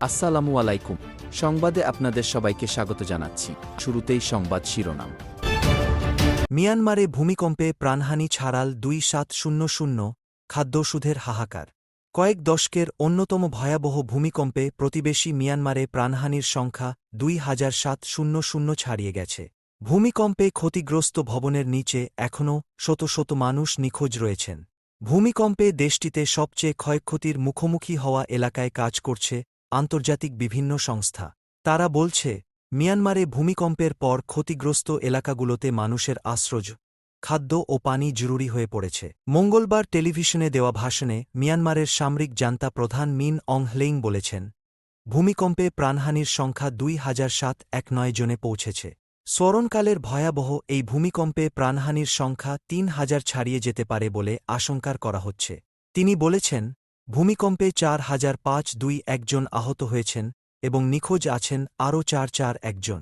আসসালামু আলাইকুম। সংবাদে আপনাদের সবাইকে স্বাগত জানাচ্ছি। শুরুতেই সংবাদ শিরোনাম। মিয়ানমারে ভূমিকম্পে প্রাণহানি ছাড়াল দুই সাত শূন্য শূন্য খাদ্যওষুধের হাহাকার। কয়েক দশকের অন্যতম ভয়াবহ ভূমিকম্পে প্রতিবেশী মিয়ানমারে প্রাণহানির সংখ্যা দুই হাজার সাত শূন্য শূন্য ছাড়িয়ে গেছে। ভূমিকম্পে ক্ষতিগ্রস্ত ভবনের নিচে এখনও শত শত মানুষ নিখোঁজ রয়েছেন। ভূমিকম্পে দেশটিতে সবচেয়ে ক্ষয়ক্ষতির মুখোমুখি হওয়া এলাকায় কাজ করছে আন্তর্জাতিক বিভিন্ন সংস্থা। তারা বলছে, মিয়ানমারে ভূমিকম্পের পর ক্ষতিগ্রস্ত এলাকাগুলোতে মানুষের আশ্রয়, খাদ্য ও পানি জরুরি হয়ে পড়েছে। মঙ্গলবার টেলিভিশনে দেওয়া ভাষণে মিয়ানমারের সামরিক জান্তা প্রধান মিন অং হ্লেইং বলেছেন, ভূমিকম্পে প্রাণহানির সংখ্যা দুই হাজার সাত এক নয় জনে পৌঁছেছে। স্মরণকালের ভয়াবহ এই ভূমিকম্পে প্রাণহানির সংখ্যা তিন হাজার ছাড়িয়ে যেতে পারে বলে আশঙ্কার করা হচ্ছে। তিনি বলেছেন ভূমিকম্পে চার হাজার পাঁচ দুই একজন আহত হয়েছেন এবং নিখোঁজ আছেন আরও চার চার একজন।